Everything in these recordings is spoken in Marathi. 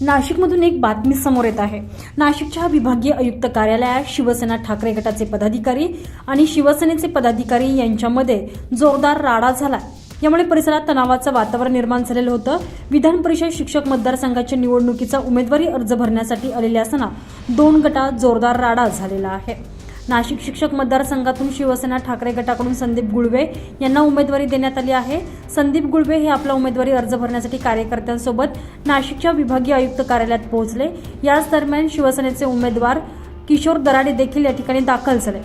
नाशिकमधून एक बातमी समोर येत आहे. नाशिकच्या विभागीय आयुक्त कार्यालयात शिवसेना ठाकरे गटाचे पदाधिकारी आणि शिवसेनेचे पदाधिकारी यांच्यामध्ये जोरदार राडा झाला यामुळे परिसरात तणावाचं वातावरण निर्माण झालेलं होतं. विधान परिषद शिक्षक मतदारसंघाच्या निवडणुकीचा उमेदवारी अर्ज भरण्यासाठी आलेले असताना दोन गटात जोरदार राडा झालेला आहे. नाशिक शिक्षक मतदारसंघातून शिवसेना ठाकरे गटाकडून संदीप गुळवे यांना उमेदवारी देण्यात आली आहे. संदीप गुळवे हे आपला उमेदवारी अर्ज भरण्यासाठी कार्यकर्त्यांसोबत नाशिकच्या विभागीय आयुक्त कार्यालयात पोहोचले. याच दरम्यान शिवसेनेचे उमेदवार किशोर दराडे देखील या ठिकाणी दाखल झाले.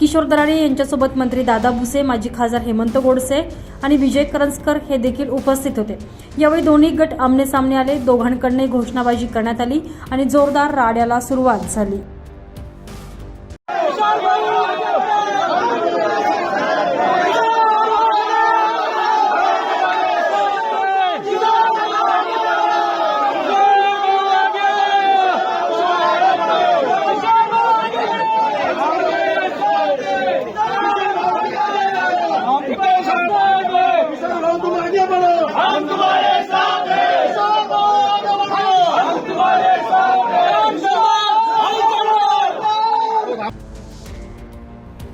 किशोर दराडे यांच्यासोबत मंत्री दादा भुसे माजी खासदार हेमंत गोडसे आणि विजय करंजकर हे देखील उपस्थित होते. यावेळी दोन्ही गट आमने सामने आले. दोघांकडून घोषणाबाजी करण्यात आली आणि जोरदार राड्याला सुरुवात झाली.